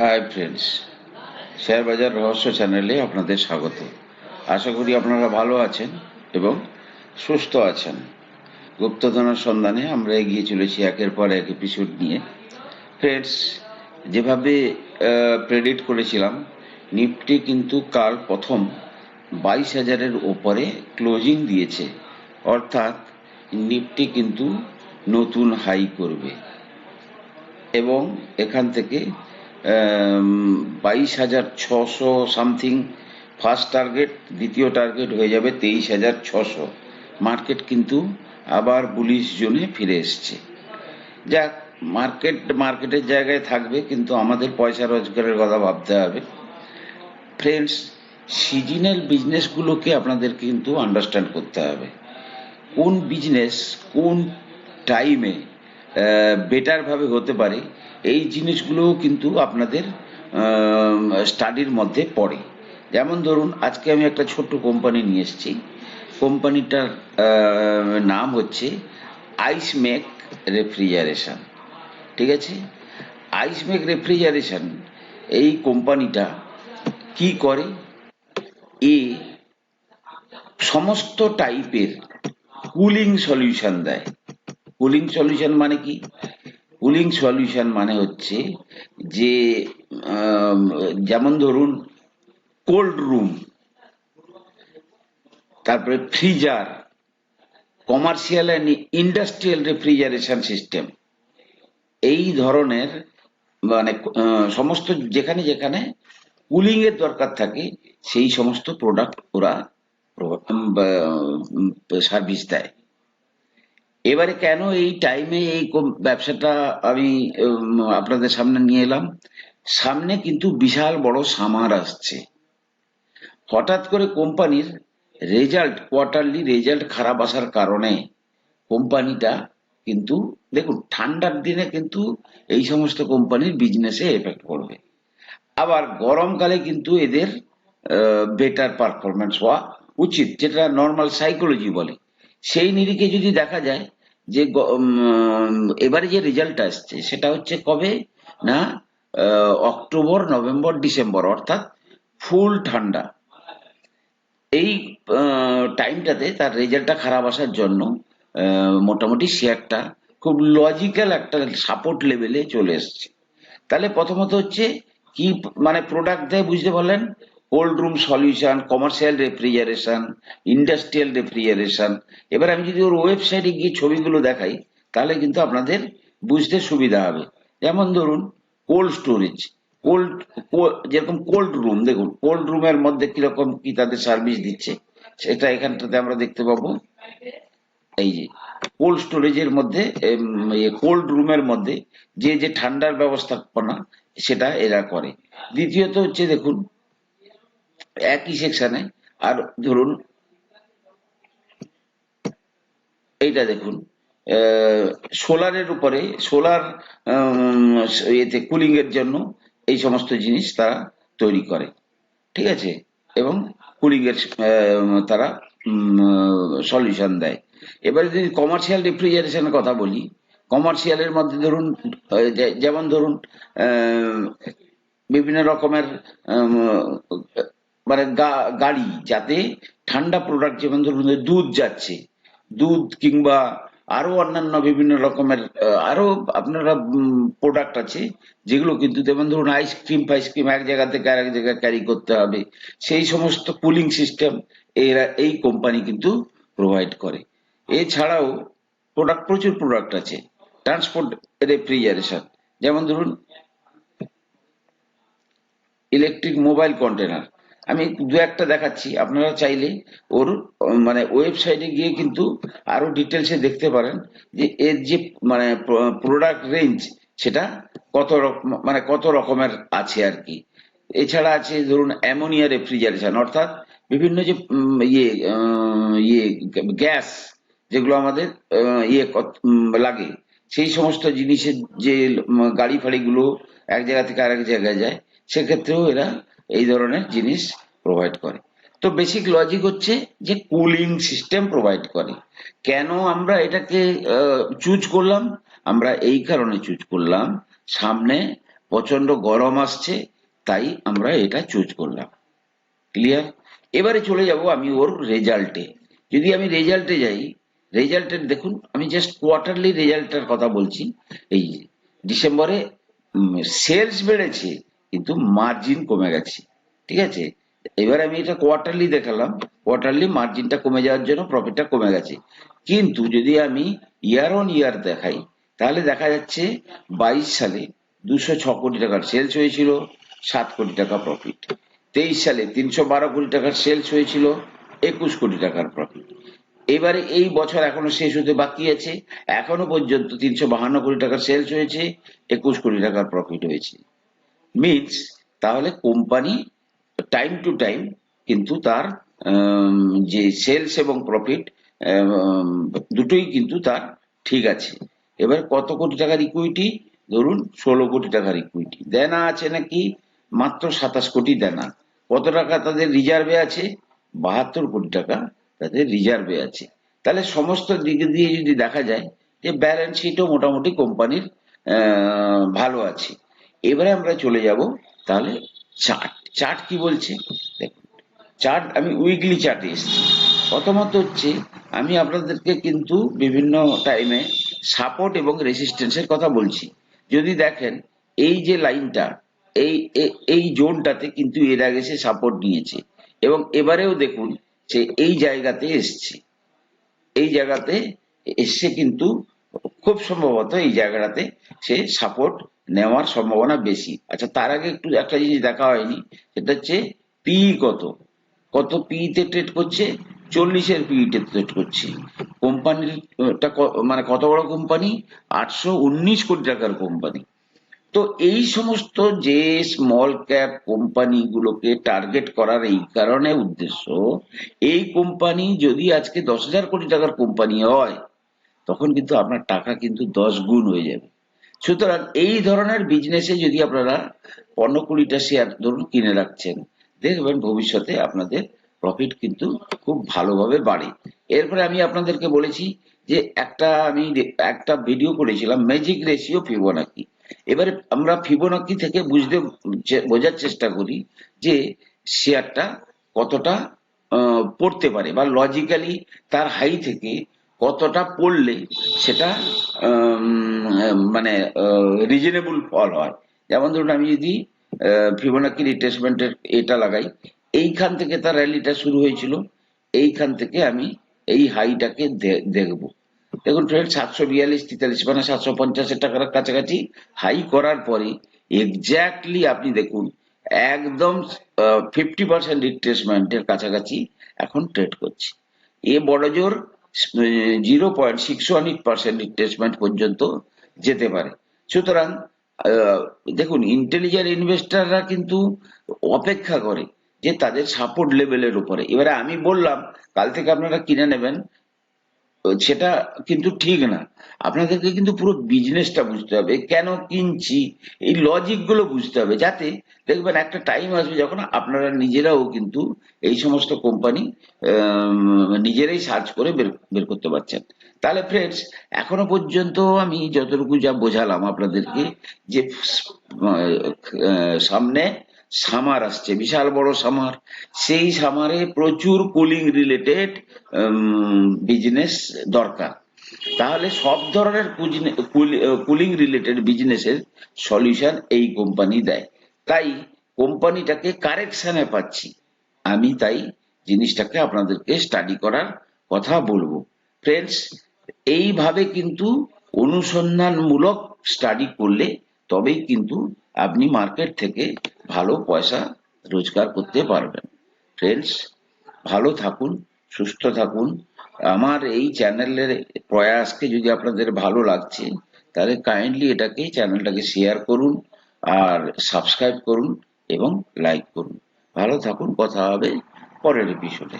Hi friends share বাজার রহস্য চ্যানেলে আপনাদের স্বাগত। আশা করি আপনারা ভালো আছেন এবং সুস্থ আছেন। গুপ্তধনের সন্ধানে আমরা এগিয়ে চলেছি একের পর এক এপিসোড নিয়ে। ফ্রেন্ডস যেভাবে প্রেডিক্ট করেছিলাম নিফটি কিন্তু কাল প্রথম বাইশ হাজারের ওপরে ক্লোজিং দিয়েছে। অর্থাৎ নিফটি কিন্তু নতুন হাই করবে। এবং এখান থেকে বাইশ হাজার ছশো সামথিং। ফার্স্ট টার্গেট, দ্বিতীয় টার্গেট হয়ে যাবে তেইশ হাজার ছশো। মার্কেট কিন্তু আবার বুলিশ জোনে ফিরে এসছে। যাক, মার্কেট, মার্কেটের জায়গায় থাকবে, কিন্তু আমাদের পয়সা রোজগারের কথা ভাবতে হবে। ফ্রেন্ডস সিজনাল বিজনেসগুলোকে আপনাদের কিন্তু আন্ডারস্ট্যান্ড করতে হবে। কোন বিজনেস কোন টাইমে বেটারভাবে হতে পারে। এই জিনিসগুলোও কিন্তু আপনাদের স্টাডির মধ্যে পড়ে। যেমন ধরুন, আজকে আমি একটা ছোট্ট কোম্পানি নিয়ে এসেছি। কোম্পানিটার নাম হচ্ছে আইসমেক রেফ্রিজারেশন ঠিক আছে? আইসমেক রেফ্রিজারেশন এই কোম্পানিটা কি করে? এ সমস্ত টাইপের কুলিং সলিউশন দেয়। কুলিং সলিউশন মানে কি? কুলিং সলিউশন মানে হচ্ছে যে যেমন ধরুন কোল্ড রুম তারপরে freezer commercial and industrial refrigeration system এই ধরনের মানে সমস্ত যেখানে যেখানে কুলিং এর দরকার থাকে, সেই সমস্ত প্রোডাক্ট ওরা সার্ভিস দেয়। এবারে কেন এই টাইমে এই ব্যবসাটা আমি আপনাদের সামনে নিয়ে এলাম? সামনে কিন্তু বিশাল বড় সামার আসছে। হঠাৎ করে কোম্পানির রেজাল্ট কোয়ার্টারলি রেজাল্ট খারাপ আসার কারণে কোম্পানিটা কিন্তু, দেখুন, ঠান্ডার দিনে কিন্তু এই সমস্ত কোম্পানির বিজনেসে এফেক্ট করবে আবার গরমকালে কিন্তু এদের বেটার পারফরমেন্স হওয়া উচিত, যেটা নর্মাল সাইকোলজি বলে। সেই নিরিখে যদি দেখা যায় যে এবারে যে রেজাল্ট আসছে, সেটা হচ্ছে কবে? না অক্টোবর, নভেম্বর, ডিসেম্বর, অর্থাৎ ফুল ঠান্ডা। এই টাইমটাতে তার রেজাল্টটা খারাপ আসার জন্য মোটামুটি শেয়ারটা খুব লজিক্যাল একটা সাপোর্ট লেভেলে চলে এসছে। তাহলে প্রথমত হচ্ছে কি মানে প্রোডাক্ট দেয় বুঝতে পারলেন? Cold room solution commercial refrigeration industrial refrigeration এবার আমি যদি ওর ওয়েবসাইটে গিয়ে ছবিগুলো দেখাই, তাহলে কিন্তু আপনাদের বুঝতে সুবিধা হবে। যেমন ধরুন কোল্ড স্টোরেজ কোল্ড যেরকম কোল্ড রুম দেখুন কোল্ড রুমের মধ্যে কীরকম কি তাদের সার্ভিস দিচ্ছে, সেটা এখানটাতে আমরা দেখতে পাবো। এই যে কোল্ড স্টোরেজের মধ্যে কোল্ড রুমের মধ্যে যে যে ঠান্ডার ব্যবস্থাপনা, সেটা এরা করে। দ্বিতীয়ত হচ্ছে, দেখুন একই সেকশনে আর ধরুন, এইটা দেখুন সোলারের উপরে, সোলার এতে কুলিং এর জন্য এই সমস্ত জিনিস তারা তৈরি করে। ঠিক আছে? এবং কুলিং এর তারা সলিউশন দেয়। এবারে যদি কমার্শিয়াল রেফ্রিজারেশনের কথা বলি কমার্শিয়ালের মধ্যে ধরুন যেমন ধরুন বিভিন্ন রকমের মানে গাড়ি যাতে ঠান্ডা প্রোডাক্ট যেমন ধরুন দুধ যাচ্ছে, দুধ কিংবা আরও অন্যান্য বিভিন্ন রকমের আরও আপনারা প্রোডাক্ট আছে, যেগুলো কিন্তু যেমন ধরুন আইসক্রিম ফাইসক্রিম এক জায়গা থেকে আরেক জায়গায় ক্যারি করতে হবে। সেই সমস্ত কুলিং সিস্টেম এরা, এই কোম্পানি কিন্তু প্রোভাইড করে। এছাড়াও প্রোডাক্ট প্রচুর প্রোডাক্ট আছে। ট্রান্সপোর্ট রেফ্রিজারেশন যেমন ধরুন ইলেকট্রিক মোবাইল কন্টেনার আমি দু একটা দেখাচ্ছি আপনারা চাইলে ওর মানে ওয়েবসাইটে গিয়ে কিন্তু আরও ডিটেলসে দেখতে পারেন যে এর যে মানে প্রোডাক্ট রেঞ্জ সেটা কত রকম মানে কত রকমের আছে আর কি। এছাড়া আছে ধরুন অ্যামোনিয়া রেফ্রিজারেশন অর্থাৎ বিভিন্ন যে ইয়ে ইয়ে গ্যাস যেগুলো আমাদের ইয়ে লাগে, সেই সমস্ত জিনিসের যে গাড়ি ফাড়িগুলো এক জায়গা থেকে আরেক জায়গায় যায়, সেক্ষেত্রেও এরা এই ধরনের জিনিস প্রোভাইড করে। তো বেসিক লজিক হচ্ছে যে কুলিং সিস্টেম প্রোভাইড করে। কেন আমরা এটাকে চুজ করলাম? আমরা এই কারণে চুজ করলাম, সামনে প্রচণ্ড গরম আসছে, তাই আমরা এটা চুজ করলাম। ক্লিয়ার এবারে চলে যাব আমি ওর রেজাল্টে যদি আমি রেজাল্টে যাই রেজাল্টের দেখুন, আমি জাস্ট কোয়ার্টারলি রেজাল্টের কথা বলছি। এই ডিসেম্বরে সেলস বেড়েছে। কিন্তু মার্জিন কমে গেছে, ঠিক আছে? এবার আমি এটা কোয়ার্টারলি দেখালাম কোয়ার্টারলি মার্জিনটা কমে যাওয়ার জন্য প্রফিটটা কমে গেছে। কিন্তু যদি আমি ইয়ার অন ইয়ার দেখাই, তাহলে দেখা যাচ্ছে বাইশ সালে দুশো ছ কোটি টাকার সেলস হয়েছিল, সাত কোটি টাকা প্রফিট তেইশ সালে তিনশো বারো কোটি টাকার সেলস হয়েছিল, একুশ কোটি টাকার প্রফিট এবারে এই বছর এখনও শেষ হতে বাকি আছে, এখনও পর্যন্ত তিনশো বাহান্ন কোটি টাকার সেলস হয়েছে, একুশ কোটি টাকার প্রফিট হয়েছে। মিনস তাহলে কোম্পানি টাইম টু টাইম কিন্তু তার যে সেলস এবং প্রফিট দুটোই কিন্তু তার ঠিক আছে। এবার কত কোটি টাকার ইকুইটি ধরুন ষোলো কোটি টাকার ইকুইটি দেনা আছে নাকি? মাত্র সাতাশ কোটি দেনা। কত টাকা তাদের রিজার্ভে আছে? বাহাত্তর কোটি টাকা তাদের রিজার্ভে আছে। তাহলে সমস্ত দিক দিয়ে যদি দেখা যায় যে ব্যালেন্স শিটও মোটামুটি কোম্পানির ভালো আছে। এবারে আমরা চলে যাব তাহলে চার্ট। চার্ট কি বলছে? দেখুন, চার্ট, আমি উইকলি চার্টে এসেছি। প্রথমত হচ্ছে, আমি আপনাদেরকে কিন্তু বিভিন্ন টাইমে সাপোর্ট এবং রেসিস্টেন্সের কথা বলছি। যদি দেখেন, এই যে লাইনটা, এই এই জোনটাতে কিন্তু এর আগে সে সাপোর্ট নিয়েছে। এবং এবারেও দেখুন যে এই জায়গাতে এসছে। এই জায়গাতে এসছে কিন্তু খুব সম্ভবত এই জায়গাটাতে সে সাপোর্ট নেওয়ার সম্ভাবনা বেশি। আচ্ছা তার আগে একটু একটা জিনিস দেখা হয়নি, সেটা হচ্ছে পি কত? কত পি তে ট্রেড করছে? চল্লিশের পি তে ট্রেড করছে কোম্পানির মানে কত বড় কোম্পানি আটশো উনিশ কোটি টাকার কোম্পানি তো এই সমস্ত যে স্মল ক্যাপ কোম্পানিগুলোকে টার্গেট করার এই কারণে উদ্দেশ্য, এই কোম্পানি যদি আজকে দশ হাজার কোটি টাকার কোম্পানি হয়, তখন কিন্তু আপনার টাকা কিন্তু দশ গুণ হয়ে যাবে। সুতরাং এই ধরনের বিজনেসে যদি আপনারা পনেরো কুড়িটা শেয়ার ধরুন কিনে রাখছেন, দেখবেন ভবিষ্যতে আপনাদের প্রফিট কিন্তু খুব ভালোভাবে বাড়ে। এরপরে আমি আপনাদেরকে বলেছি যে একটা আমি একটা ভিডিও করেছিলাম ম্যাজিক রেশিও ফিবোনাকি এবারে আমরা ফিবোনাকি থেকে বুঝতে বোঝার চেষ্টা করি যে শেয়ারটা কতটা পড়তে পারে বা লজিক্যালি তার হাই থেকে কতটা পড়লে সেটা মানে রিজনেবল ফল হয়। যেমন ধরুন আমি যদি ফিবোনাকি রিট্রেসমেন্টের এটা লাগাই, এইখান থেকে তার র্যালিটা শুরু হয়েছিল, এইখান থেকে আমি এই হাইটাকে দেখব। দেখুন ফ্রেন্ড সাতশো বিয়াল্লিশ, তেতাল্লিশ মানে সাতশো পঞ্চাশের টাকার কাছাকাছি হাই করার পরে এক্স্যাক্টলি আপনি দেখুন, একদম ফিফটি পার্সেন্ট রিট্রেসমেন্টের কাছাকাছি এখন ট্রেড করছি। এ বড় জোর zero point six one eight percent retracement পর্যন্ত যেতে পারে। সুতরাং দেখুন ইন্টেলিজেন্ট ইনভেস্টররা কিন্তু অপেক্ষা করে যে তাদের সাপোর্ট লেভেলের উপরে। এবারে আমি বললাম, কাল থেকে আপনারা কিনে নেবেন, সেটা কিন্তু ঠিক না। আপনাদেরকে কিন্তু পুরো বিজনেসটা বুঝতে হবে, কেন কিনছি, এই লজিকগুলো বুঝতে হবে, যাতে দেখবেন একটা টাইম আসবে যখন আপনারা নিজেরাও কিন্তু এই সমস্ত কোম্পানি নিজেরাই সার্চ করে বের বের করতে পারছেন। তাহলে ফ্রেন্ডস এখনও পর্যন্ত আমি যতটুকু যা বোঝালাম আপনাদেরকে, যে সামনে সামার আসছে, বিশাল বড় সামার। সেই সামারে প্রচুর কুলিং রিলেটেড বিজনেস দরকার। তাহলে সব ধরনের কুলিং রিলেটেড বিজনেসের সলিউশন এই কোম্পানি দেয়। তাই কোম্পানিটাকে কারেকশনে পাচ্ছি। আমি তাই জিনিসটাকে আপনাদেরকে স্টাডি করার কথা বলব। ফ্রেন্ডস এইভাবে কিন্তু অনুসন্ধানমূলক স্টাডি করলে তবেই কিন্তু আপনি মার্কেট থেকে ভালো পয়সা রোজগার করতে পারবেন। ফ্রেন্ডস ভালো থাকুন, সুস্থ থাকুন। আমার এই চ্যানেলের প্রয়াসকে যদি আপনাদের ভালো লাগছে, তাহলে কাইন্ডলি এটাকে চ্যানেলটাকে শেয়ার করুন আর সাবস্ক্রাইব করুন এবং লাইক করুন। ভালো থাকুন কথা হবে পরের এপিসোডে